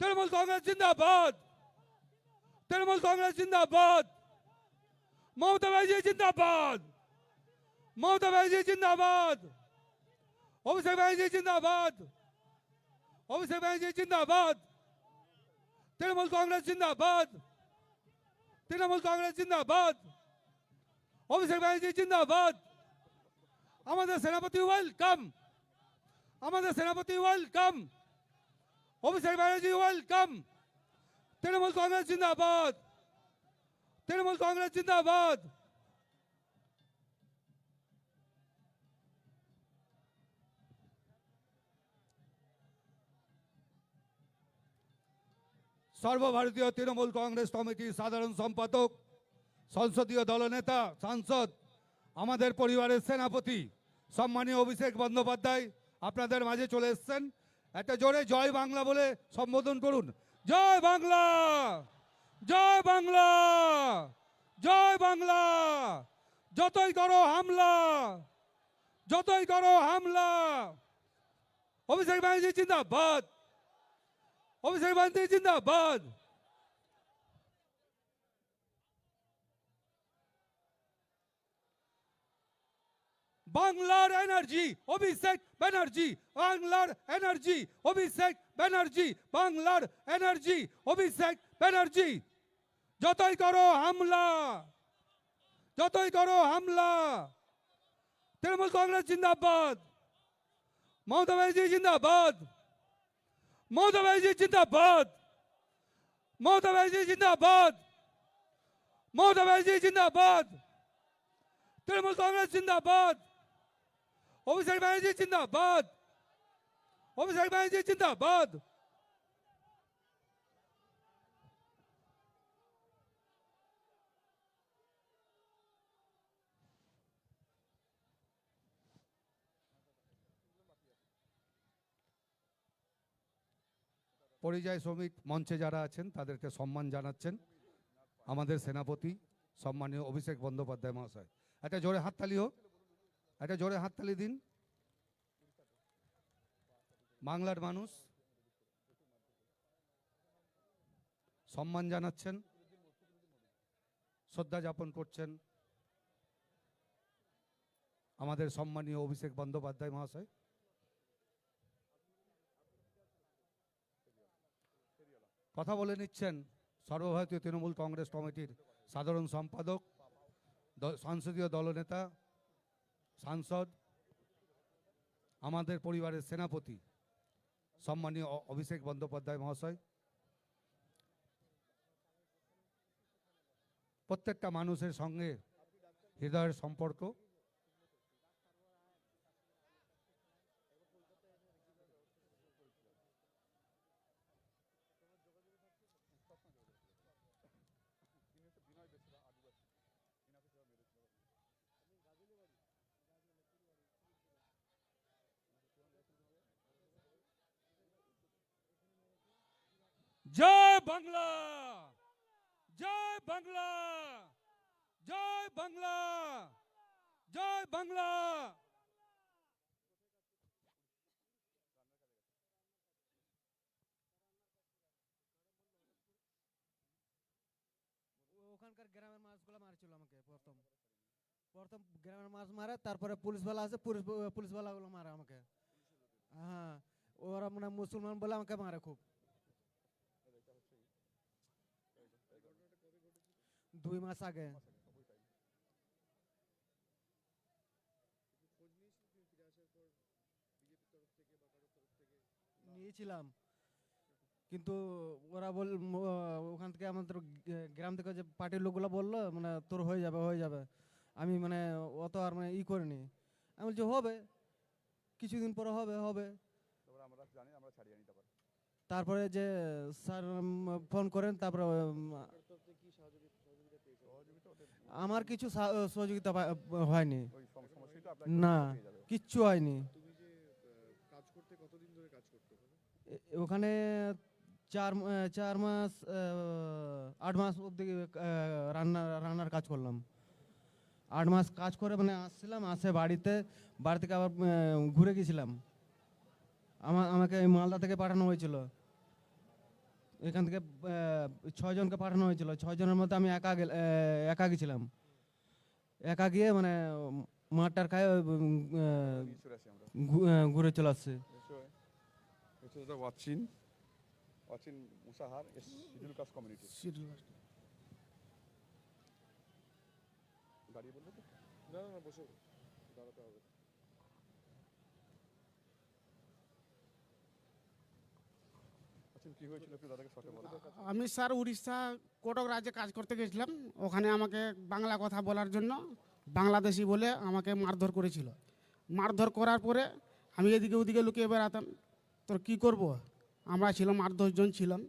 তৃণমূল কংগ্রেস জিন্দাবাদ তৃণমূল কংগ্রেস জিন্দাবাদ মমতা ব্যানার্জি জিন্দাবাদ মমতা ব্যানার্জি জিন্দাবাদ অভিষেক ব্যানার্জি জিন্দাবাদ অভিষেক ব্যানার্জি জিন্দাবাদ তৃণমূল কংগ্রেস জিন্দাবাদ তৃণমূল কংগ্রেস জিন্দাবাদ অভিষেক ব্যানার্জি জিন্দাবাদ আমাদের সেনাপতি ওয়েলকাম আমাদের সেনাপতি ওয়েলকাম অভিষেক ব্যানার্জি ওয়েলকাম তৃণমূল কংগ্রেস জিন্দাবাদ তৃণমূল কংগ্রেস জিন্দাবাদ সর্বভারতীয় তৃণমূল কংগ্রেস কমিটির সাধারণ সম্পাদক সংসদীয় দলনেতা সাংসদ আমাদের পরিবারের সেনাপতি সম্মানীয় অভিষেক বন্দ্যোপাধ্যায় আপনাদের মাঝে চলে এসেছেন একটা জোরে জয় বাংলা বলে সম্বোধন করুন। জয় বাংলা! জয় বাংলা! জয় বাংলা! যতই করো হামলা! যতই করো হামলা! অভিষেক ব্যানার্জি জিন্দাবাদ! অভিষেক ব্যানার্জি জিন্দাবাদ! বাংলার এনার্জি অভিষেক ব্যানার্জি বাংলার এনার্জি অভিষেক ব্যানার্জি বাংলার এনার্জি অভিষেক ব্যানার্জি যতই করো হামলা যতই করো হামলা তৃণমূল কংগ্রেস জিন্দাবাদ মমতা ব্যানার্জি জিন্দাবাদ মমতা ব্যানার্জি জিন্দাবাদ মমতা ব্যানার্জি জিন্দাবাদ মমতা ব্যানার্জি জিন্দাবাদ তৃণমূল কংগ্রেস জিন্দাবাদ অভিষেক ব্যানার্জি জিন্দাবাদ অভিষেক ব্যানার্জি জিন্দাবাদ পরিযায়ী শ্রমিক মঞ্চে যারা আছেন, তাদেরকে সম্মান জানাচ্ছেন। আমাদের সেনাপতি সম্মানীয় অভিষেক বন্দ্যোপাধ্যায় মহাশয়। একটা জোরে হাততালি হোক। একটা জোরে হাততালি দিন। বাংলার মানুষ সম্মান জানাচ্ছেন, শ্রদ্ধা যাপন করছেন আমাদের সম্মানীয় অভিষেক বন্দ্যোপাধ্যায় মহাশয়। কথা বলে নিচ্ছেন সর্বভারতীয় তৃণমূল কংগ্রেস কমিটির সাধারণ সম্পাদক সংসদীয় দলনেতা সাংসদ আমাদের পরিবারের সেনাপতি সম্মানীয় অভিষেক বন্দ্যোপাধ্যায় মহাশয় প্রত্যেকটা মানুষের সঙ্গে হৃদয়ের সম্পর্ক জয় বাংলা জয় বাংলা জয় বাংলা জয় বাংলা ওখানকার গ্রামের মাছগুলো মারছিল আমাকে প্রথম প্রথম গ্রামের মাছ মারে তারপরে পুলিশওয়ালা আছে পুলিশ পুলিশওয়ালাগুলো মারে আমাকে হ্যাঁ ওরা মানে মুসলমান বলে আমাকে মারে খুব দুই মাস আগে। নিয়েছিলাম। কিন্তু ওরা বল ওখান থেকে আমাদের গ্রাম থেকে যে পার্টির লোকগুলো বলল মানে তোর হয়ে যাবে হয়ে যাবে। আমি মানে অত আর মানে ই করিনি। আমি বলছি হবে। কিছুদিন পরে হবে হবে। তারপরে যে স্যার ফোন করেন তারপরে আমার কিছু সহযোগিতা হয়নি। না কিচ্ছু হয়নি। ওখানে? চার চার মাস আট মাস আহ, রান্না রান্নার কাজ করলাম। আট মাস কাজ করে মানে আসছিলাম আসে বাড়িতে বাড়ি থেকে আবার ঘুরে গেছিলাম। আমার আমাকে মালদা থেকে পাঠানো হয়েছিল। এখান থেকে আহ, ছয়জনকে পাঠানো হয়েছিল। ছয়জনের মধ্যে আমি একা গেল- একা গেছিলাম একা গিয়ে মানে মাঠটার খায় ঘুরে চলে আসছে। দাদা ওয়াচিন ওয়াচিন মুসাহার শিডিউল কাস্ট কমিউনিটি। দাঁড়িয়ে বলব তো? না না বসে। দাঁড়াতে হবে। কি হয়েছিল একটু দাদাকে শর্টে বলো। আমি স্যার উড়িষ্যা কটক রাজ্যে কাজ করতে গেছিলাম। ওখানে আমাকে বাংলা কথা বলার জন্য বাংলাদেশি বলে আমাকে মারধর করেছিল। মারধর করার পরে আমি এদিকে ওদিকে লুকিয়ে বেড়াতাম। তো কি করব? আমরা ছিলাম আট দশজন ছিলাম।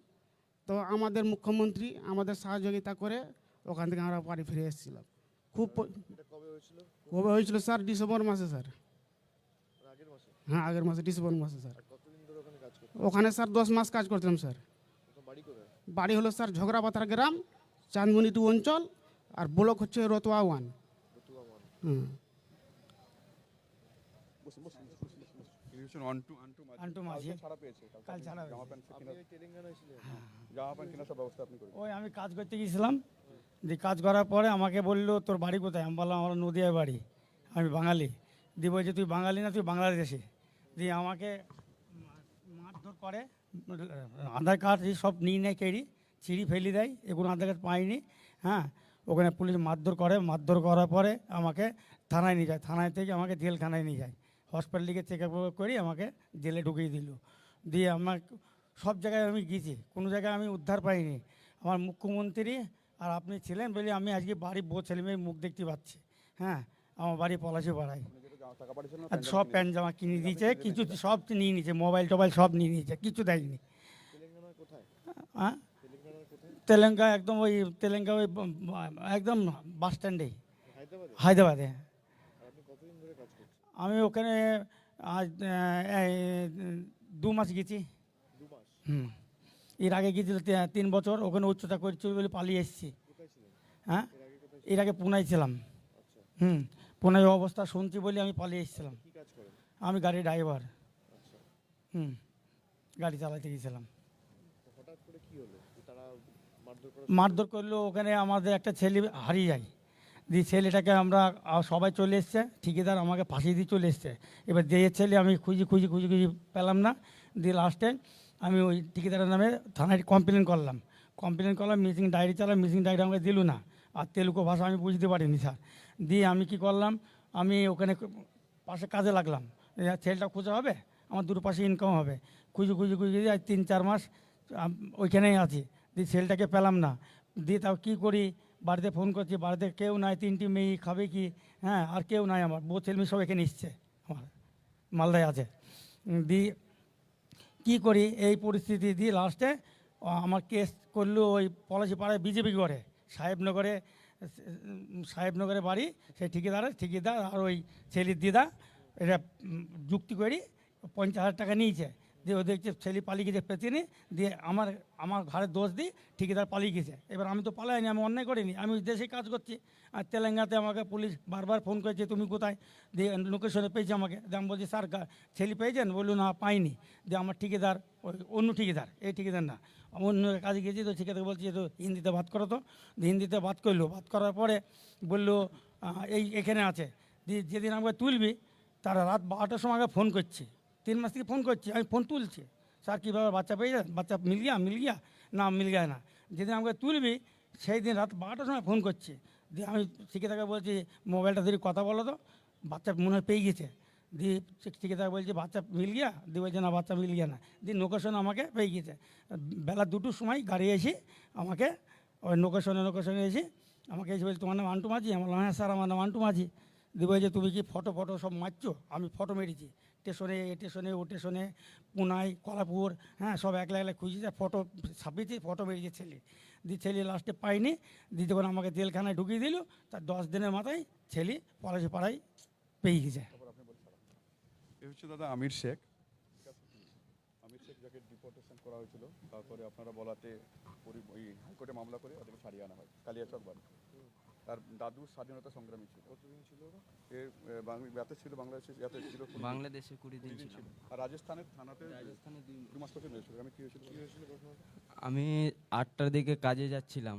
তো আমাদের মুখ্যমন্ত্রী আমাদের সহযোগিতা করে ওখান থেকে আমরা বাড়ি ফিরে এসেছিলাম। খুব কবে হয়েছিল? স্যার? ডিসেম্বর মাসে স্যার। হ্যাঁ আগের মাসে ডিসেম্বর মাসে স্যার। ওখানে স্যার দশ মাস কাজ করতাম স্যার। বাড়ি হলো স্যার ঝগড়া ঝগড়াপাতার গ্রাম চাঁদমণি টু অঞ্চল আর ব্লক হচ্ছে রতোয়া ওয়ান। হুম। আপনি করে ওই আমি কাজ করতে গিয়েছিলাম দিয়ে কাজ করার পরে আমাকে বলল তোর বাড়ি কোথায়? আমি বললাম আমার নদিয়ায় বাড়ি আমি বাঙালি। দিয়ে বলছে তুই বাঙালি না তুই বাংলাদেশি? দিয়ে আমাকে করে। আধার কার্ড সব নিয়ে নেয় কেড়ি, ছিঁড়ি ফেলি দেয়, এগুলো আধার কার্ড পাইনি হ্যাঁ? ওখানে পুলিশ মারধর করে, মারধর করার পরে আমাকে থানায় নিয়ে যায়। থানায় থেকে আমাকে জেলখানায় নিয়ে যায়। হসপিটাল থেকে চেক আপ করি আমাকে জেলে ঢুকিয়ে দিল। দিয়ে আমার সব জায়গায় আমি গেছি, কোনো জায়গায় আমি উদ্ধার পাইনি। আমার মুখ্যমন্ত্রী আর আপনি ছিলেন বলে আমি আজকে বাড়ি বউ ছেলে মেয়ের মুখ দেখতে পাচ্ছি হ্যাঁ? আমার বাড়ি পলাশি পাড়ায়। আর সব প্যান্ট জামা কিনে দিয়েছে কিছু সব নিয়ে নিয়েছে মোবাইল টোবাইল সব নিয়ে নিয়েছে কিছু দেয়নি। হ্যাঁ? তেলেঙ্গা একদম ওই তেলেঙ্গা ওই একদম বাস স্ট্যান্ডেই হায়দ্রাবাদে? আমি ওখানে আজ দু মাস গেছি। হুম। এর আগে গিয়েছিল তিন বছর ওখানে উচ্চতা করছিল বলে পালিয়ে এসেছি। হ্যাঁ? এর আগে পুনায় ছিলাম। হুম। পুনায় অবস্থা শুনছি বলে আমি পালিয়ে এসেছিলাম। আমি গাড়ি ড্রাইভার। হুম গাড়ি চালাতে গিয়েছিলাম মারধর করল ওখানে আমাদের একটা ছেলে হারিয়ে যায়। দিয়ে ছেলেটাকে আমরা সবাই চলে এসছে ঠিকাদার আমাকে ফাঁসি দিয়ে চলে এসছে। এবার যে ছেলে আমি খুঁজি খুঁজি খুঁজি খুঁজি পেলাম না। দিয়ে লাস্টে আমি ওই ঠিকাদারের নামে থানায় কমপ্লেন করলাম। কমপ্লেন করলাম মিসিং ডায়েরি চালাম মিসিং ডায়েরি আমাকে দিল না। আর তেলুগু ভাষা আমি বুঝতে পারিনি, স্যার। দিয়ে আমি কি করলাম, আমি ওখানে পাশে কাজে লাগলাম। ছেলেটা খুঁজে হবে, আমার দুটো পাশে ইনকাম হবে। খুঁজে খুঁজে খুঁজে আজ তিন, চার মাস ওইখানেই আছি। দিয়ে ছেলেটাকে পেলাম না। দিয়ে তাও কী করি, বাড়িতে ফোন করছি, বাড়িতে কেউ নাই, তিনটি মেয়ে, খাবে কি? হ্যাঁ আর কেউ নাই আমার। বউ, ছেলে সব এখানে এসছে আমার। মালদায় আছে। দিয়ে কী করি, এই পরিস্থিতি দিয়ে লাস্টে আমার কেস করল ওই পলাশি পাড়ায় বিজেপি করে। সাহেবনগরে সাহেবনগরে বাড়ি সেই ঠিকাদারের ঠিকাদার আর ওই ছেলির দিদা এটা যুক্তি করি, পঞ্চাশ হাজার টাকা নিয়েছে। দিয়ে ও দেখছে ছেলে পালিয়ে গেছে পেতিনি দিয়ে আমার আমার ঘরের দোষ দিই, ঠিকাদার পালিয়ে গেছে। এবার আমি তো পালাইনি, আমি অন্যায় করিনি, আমি দেশে কাজ করছি। আর তেলেঙ্গানাতে আমাকে পুলিশ বারবার ফোন করেছে, তুমি কোথায়? দিয়ে লোকেশনে পেয়েছে আমাকে। দিয়ে আমি বলছি, স্যার ছেলে পেয়েছেন? বলল, না, পাইনি। দিয়ে আমার ঠিকাদার, ওই অন্য ঠিকাদার, এই ঠিকাদার না অন্য কাজে গেছি তো ঠিকাদার বলছি তো হিন্দিতে বাদ করো তো। হিন্দিতে বাদ করল। বাদ করার পরে বলল এই এখানে আছে। যেদিন আমাকে তুলবি, তারা রাত বারোটার সময় আগে ফোন করছে। তিন মাস থেকে ফোন করছি, আমি ফোন তুলছি। স্যার, কীভাবে বাচ্চা পেয়ে যান বাচ্চা মিল গিয়া মিল গিয়া না মিল গিয়া না। যেদিন আমাকে তুলবি, সেই দিন রাত বারোটার সময় ফোন করছে। দিয়ে আমি শিক্ষিতাকে বলছি, মোবাইলটা ধরে কথা বলো তো। বাচ্চা মনে হয় পেয়ে গেছে। দিয়ে শিক্ষিতা বলছে, বাচ্চা মিল গিয়া? দিয়ে বলছে, না, বাচ্চা মিল গিয়া না। দিয়ে লোকেশন আমাকে পেয়ে গিয়েছে। বেলা দুটোর সময় গাড়ি এসে আমাকে ওই লোকেশনে লোকেশনে এসে আমাকে এসে বলছে, তোমার নাম আন্টু মাঝি? আমার হ্যাঁ স্যার, আমার নাম আন্টু মাঝি। দিয়ে বলছে, তুমি কি ফটো ফটো সব মারছো? আমি ফটো মেরেছি। স্টেশনে এ স্টেশনে, ও স্টেশনে পুনাই কলাপুর হ্যাঁ সব একলা একলা খুঁজেছে ফটো ছাপিয়েছি, ফটো বেরিয়েছে ছেলে। দিয়ে ছেলে লাস্টে পাইনি। দিয়ে যখন আমাকে জেলখানায় ঢুকিয়ে দিল। তার দশ দিনের মাথায় ছেলে পলাশি পাড়ায় পেয়ে গেছে এ হচ্ছে দাদা আমির শেখ। আমির শেখ যাকে ডিপোর্টেশন করা হয়েছিল তারপরে আপনারা বলাতে ওই হাইকোর্টে মামলা করে ওদেরকে ছাড়িয়ে আনা হয় কালিয়াচক বাড়ি তার দাদু স্বাধীনতা সংগ্রামী ছিল। কতদিন ছিল এর ব্যাতে ছিল বাংলাদেশে ইয়াতে ছিল বাংলাদেশে কুড়ি দিন ছিল। আর রাজস্থানের থানাতে রাজস্থানে দুই দু মাস পরে মেরেছিল আমি কি হয়েছিল? কি হয়েছিল আমি আটটার দিকে কাজে যাচ্ছিলাম।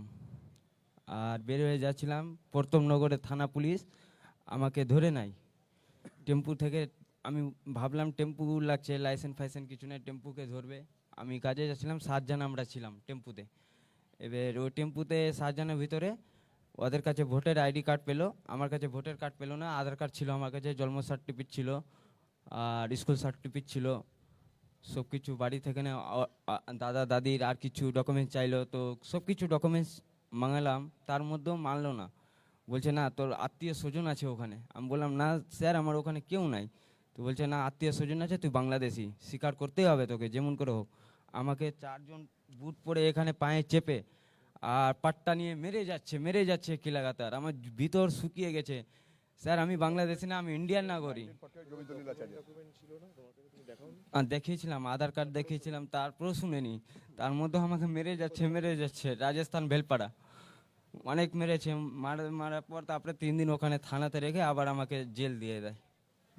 আর বের হয়ে যাচ্ছিলাম প্রথমনগরে থানা পুলিশ আমাকে ধরে নাই। টেম্পু থেকে আমি ভাবলাম টেম্পু লাগছে লাইসেন্স ফাইসেন্স কিছু নেই, টেম্পুকে ধরবে। আমি কাজে যাচ্ছিলাম, সাতজন আমরা ছিলাম টেম্পুতে। এবার ওই টেম্পুতে সাতজনের ভিতরে ওদের কাছে ভোটের আইডি কার্ড পেল, আমার কাছে ভোটার কার্ড পেল না, আধার কার্ড ছিল আমার কাছে, জন্ম সার্টিফিকেট ছিল, আর স্কুল সার্টিফিকেট ছিল সব কিছু বাড়ি থেকে না দাদা, দাদির আর কিছু ডকুমেন্টস চাইলো, তো সব কিছু ডকুমেন্টস মাঙালাম, তার মধ্যেও মানলো না। বলছে, না, তোর আত্মীয় স্বজন আছে ওখানে। আমি বললাম, না, স্যার, আমার ওখানে কেউ নাই। তো বলছে, না, আত্মীয় স্বজন আছে, তুই বাংলাদেশি স্বীকার করতেই হবে তোকে, যেমন করে হোক। আমাকে চারজন বুট পরে এখানে পায়ে চেপে আর পাট্টা নিয়ে মেরে যাচ্ছে মেরে যাচ্ছে কি লাগাতার আমার ভিতর শুকিয়ে গেছে। স্যার, আমি বাংলাদেশি না, আমি ইন্ডিয়ান আচার্য আর দেখিয়েছিলাম, আধার কার্ড দেখিয়েছিলাম তারপরেও শুনেনি। তার মধ্যে আমাকে মেরে যাচ্ছে মেরে যাচ্ছে, রাজস্থান ভেলপাড়া অনেক মেরেছে, মারা, মারার পর তারপরে তিন দিন ওখানে থানাতে রেখে আবার আমাকে জেল দিয়ে দেয়।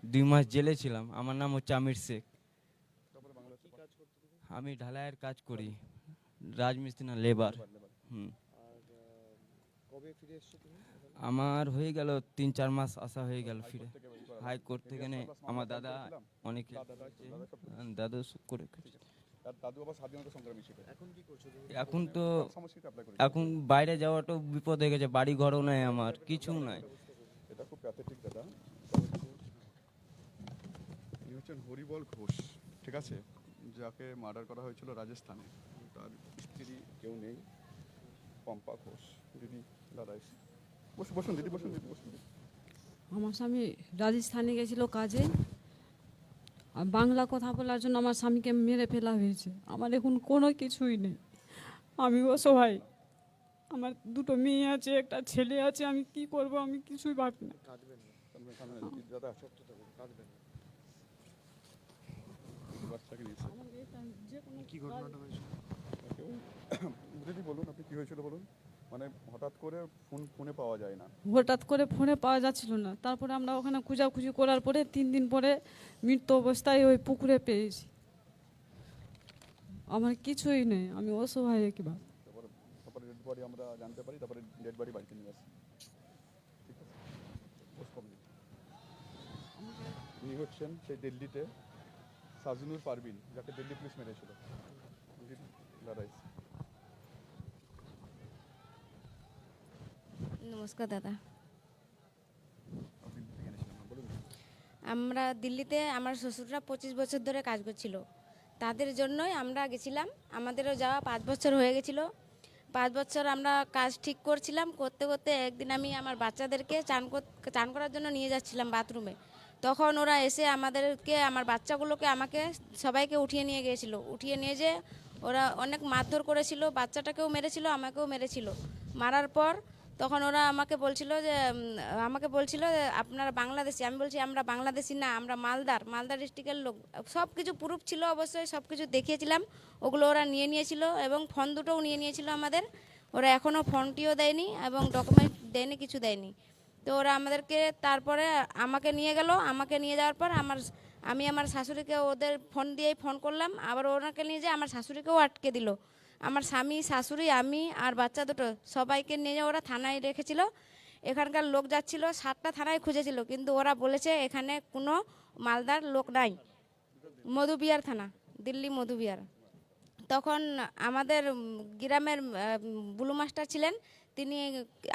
দুই মাস জেলে ছিলাম। আমার নাম হচ্ছে আমির শেখ। আমি ঢালাইয়ের কাজ করি। রাজমিস্ত্রি না লেবার হুম। আমার হয়ে গেল তিন চার মাস আসা হয়ে গেল ফিরে। হাইকোর্ট থেকে নে আমার দাদা অনেক। দাদু করে এখন তো এখন বাইরে যাওয়াটাও বিপদ হয়ে গেছে। বাড়ি ঘরও নাই আমার কিছু নাই। এটা খুব প্যাথেটিক দাদা। হচ্ছেন হরিবল ঘোষ ঠিক আছে? যাকে মার্ডার করা হয়েছিল রাজস্থানে। তার স্ত্রী কেউ নেই পম্পা ঘোষ। দিদি দাদা বসুন বসুন দিদি বসুন দিদি বসুন। আমার স্বামী রাজস্থানে গেছিল কাজে। আর বাংলা কথা বলার জন্য আমার স্বামীকে মেরে ফেলা হয়েছে। আমার এখন কোনো কিছুই নেই। আমি অসহায় আমার দুটো মেয়ে আছে একটা ছেলে আছে আমি কি করব আমি কিছুই ভাবি না। বাচ্চাকে নিয়েছে কি ঘটনাটা হয়েছিল? দিদি বলুন আপনি কি হয়েছিল বলুন? মানে হঠাৎ করে ফোন ফোনে পাওয়া যায় না। হঠাৎ করে ফোনে পাওয়া যাচ্ছিল না। তারপরে আমরা ওখানে খোঁজাখুঁজি করার পরে তিন দিন পরে মৃত্যু অবস্থায় ওই পুকুরে পেয়েছি। আমার কিছুই নেই আমি অসহায় একেবারে তারপরে তারপরে ডেড বডি আমরা জানতে পারি তারপরে ডেড বডি বাড়িতে নিয়ে আসি। ঠিক আছে? হচ্ছেন সেই দিল্লিতে সাজনুর পারবিন যাকে দিল্লি পুলিশ মেরেছিল। নমস্কার দাদা। আমরা দিল্লিতে আমার শ্বশুররা পঁচিশ বছর ধরে কাজ করছিল। তাদের জন্যই আমরা গেছিলাম। আমাদেরও যাওয়া পাঁচ বছর হয়ে গেছিল। পাঁচ বছর আমরা কাজ ঠিক করছিলাম। করতে করতে একদিন আমি আমার বাচ্চাদেরকে চান চান করার জন্য নিয়ে যাচ্ছিলাম বাথরুমে। তখন ওরা এসে আমাদেরকে, আমার বাচ্চাগুলোকে আমাকে সবাইকে উঠিয়ে নিয়ে গিয়েছিল। উঠিয়ে নিয়ে যে ওরা অনেক মারধর করেছিল, বাচ্চাটাকেও মেরেছিল, আমাকেও মেরেছিল। মারার পর তখন ওরা আমাকে বলছিল যে আমাকে বলছিল যে, আপনারা বাংলাদেশি। আমি বলছি, আমরা বাংলাদেশি না, আমরা মালদার, মালদা ডিস্ট্রিক্টের লোক। সব কিছু প্রুফ ছিল অবশ্যই, সব কিছু দেখিয়েছিলাম। ওগুলো ওরা নিয়ে নিয়েছিল এবং ফোন দুটোও নিয়ে নিয়েছিল আমাদের। ওরা এখনও ফোনটিও দেয়নি এবং ডকুমেন্ট দেয়নি, কিছু দেয়নি। তো ওরা আমাদেরকে তারপরে আমাকে নিয়ে গেল, আমাকে নিয়ে যাওয়ার পর আমার আমি আমার শাশুড়িকে ওদের ফোন দিয়েই ফোন করলাম, আবার ওনাকে নিয়ে যেয়ে আমার শাশুড়িকেও আটকে দিল। আমার স্বামী, শাশুড়ি, আমি আর বাচ্চা দুটো সবাইকে নিয়ে ওরা থানায় রেখেছিল। এখানকার লোক যাচ্ছিল, সাতটা থানায় খুঁজেছিল, কিন্তু ওরা বলেছে এখানে কোনো মালদার লোক নাই। মধুবিহার থানা, দিল্লি মধুবিহার। তখন আমাদের গ্রামের বুলু মাস্টার ছিলেন তিনি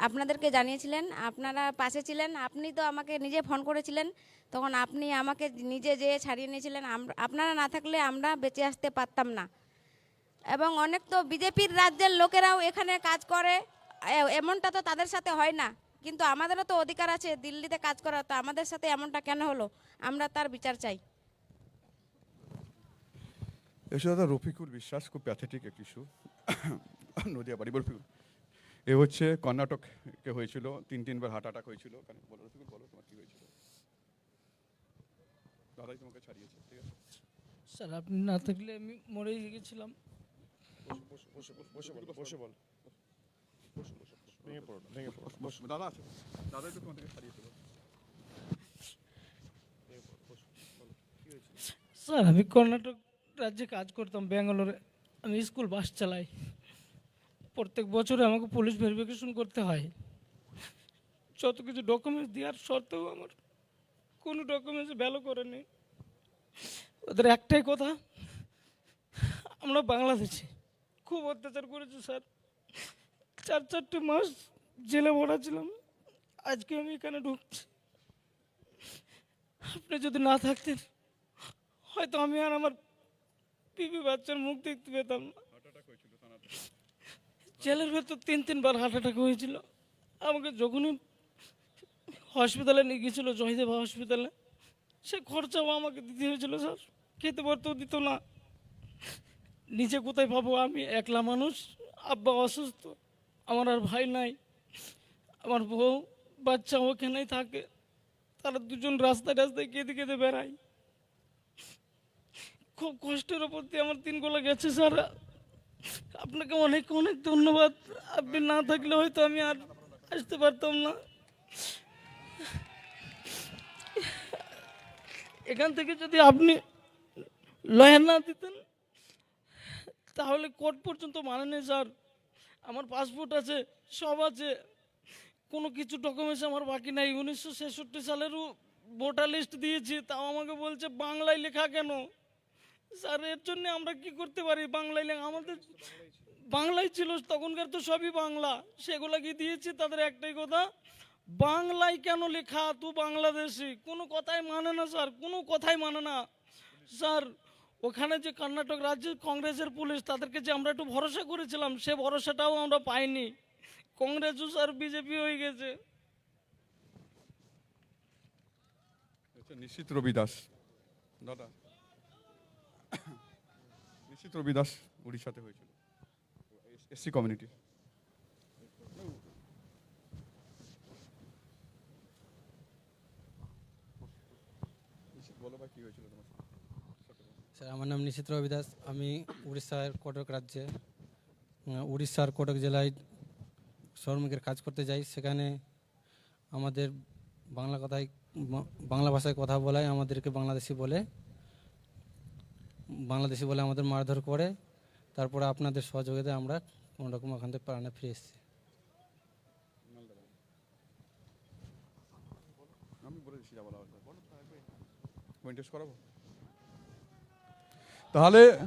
আপনাদেরকে জানিয়েছিলেন, আপনারা পাশে ছিলেন, আপনি তো আমাকে নিজে ফোন করেছিলেন, তখন আপনি আমাকে নিজে যেয়ে ছাড়িয়ে নিয়েছিলেন আপনারা না থাকলে আমরা বেঁচে আসতে পারতাম না। এবং অনেক তো বিজেপির রাজ্যের লোকেরাও এখানে কাজ করে এমনটা তো তাদের সাথে হয় না। কিন্তু আমাদেরও তো অধিকার আছে, দিল্লিতে কাজ করা তো আমাদের সাথে এমনটা কেন হলো? আমরা তার বিচার চাই। দাদা, রফিকুল বিশ্বাস, খুব প্যাথেটিক একটি ইস্যু নদিয়া বাড়ি রফিকুল এ হচ্ছে কর্ণাটকে হয়েছিল তিন তিনবার হার্ট অ্যাটাক হয়েছিল কেন বলো রফিকুল বলো তোমার কি হয়েছিল দাদাই তোমাকে ছাড়িয়েছে ঠিক আছে স্যার আপনি না থাকলে আমি মরেই গেছিলাম বসে বল বসে বল বসে বল ভেঙে পড়ো ভেঙে পড়ো দাদা আছে দাদা একটু তোমাদেরকে ছাড়িয়ে স্যার আমি কর্ণাটক রাজ্যে কাজ করতাম ব্যাঙ্গালোরে আমি স্কুল বাস চালাই প্রত্যেক বছরে আমাকে পুলিশ ভেরিফিকেশন করতে হয়। যত কিছু ডকুমেন্টস দেওয়ার সত্ত্বেও আমার কোনো ডকুমেন্টস ভ্যালু করেনি ওদের একটাই কথা, আমরা বাংলাদেশে। খুব অত্যাচার করেছি স্যার। চার চারটে মাস জেলে ভরা ছিলাম। আজকে আমি এখানে ঢুকছি। আপনি যদি না থাকতেন, হয়তো আমি আর আমার বিবি বাচ্চার মুখ দেখতে পেতাম না। জেলের ভেতর তিন, তিনবার হার্ট অ্যাটাক হয়েছিল। আমাকে যখনই হসপিটালে নিয়ে গিয়েছিল জয়দেব হসপিটালে সে খরচাও আমাকে দিতে হয়েছিল, স্যার। খেতে পারতেও দিত না। নিচে কোথায় পাবো আমি? একলা মানুষ? আব্বা অসুস্থ। আমার আর ভাই নাই। আমার বউ, বাচ্চা ওখানেই থাকে। তারা দুজন রাস্তায় রাস্তায় কেঁদে কেঁদে বেড়ায়। খুব কষ্টের ওপর দিয়ে আমার দিনগুলো গেছে, স্যার। আপনাকে অনেক অনেক ধন্যবাদ। আপনি না থাকলে হয়তো আমি আর আসতে পারতাম না। এখান থেকে যদি আপনি লয়ার না দিতেন, তাহলে কোর্ট পর্যন্ত মানে নেই, স্যার। আমার পাসপোর্ট আছে, সব আছে। কোনো কিছু ডকুমেন্টস আমার বাকি নাই। উনিশশো ছেষট্টি সালেরও ভোটার লিস্ট দিয়েছি, তাও আমাকে বলছে বাংলায় লেখা কেন? স্যার, এর জন্য আমরা কি করতে পারি? বাংলায় আমাদের বাংলায় ছিল, তখনকার তো সবই বাংলা। সেগুলো কি দিয়েছি তাদের একটাই কথা, বাংলায় কেন লেখা? তু বাংলাদেশি। কোনো কথাই মানে না, স্যার, কোনো কথাই মানে না। স্যার, ওখানে যে কর্ণাটক রাজ্যের কংগ্রেসের পুলিশ, তাদেরকে যে আমরা একটু ভরসা করেছিলাম, সে ভরসাটাও আমরা পাইনি। কংগ্রেসও, স্যার, বিজেপি হয়ে গেছে। আচ্ছা নিশ্চিত রবি দাস দাদা। নিশ্চিত রবি দাস উড়িষ্যাতে হয়েছিল। SC community? স্যার, আমার নাম নিশিত রবি দাস আমি উড়িষ্যার কটক রাজ্যে উড়িষ্যার কটক জেলায় শ্রমিকের কাজ করতে যাই। সেখানে আমাদের বাংলা কথায়, বাংলা ভাষায় কথা বলায়, আমাদেরকে বাংলাদেশি বলে বাংলাদেশি বলে আমাদের মারধর করে তারপরে আপনাদের সহযোগিতায় আমরা কোনো রকম ওখান থেকে প্রাণে ফিরে এসেছি। তাহলে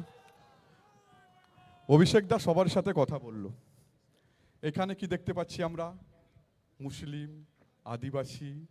অভিষেক দা সবার সাথে কথা বলল। এখানে কি দেখতে পাচ্ছি আমরা? মুসলিম আদিবাসী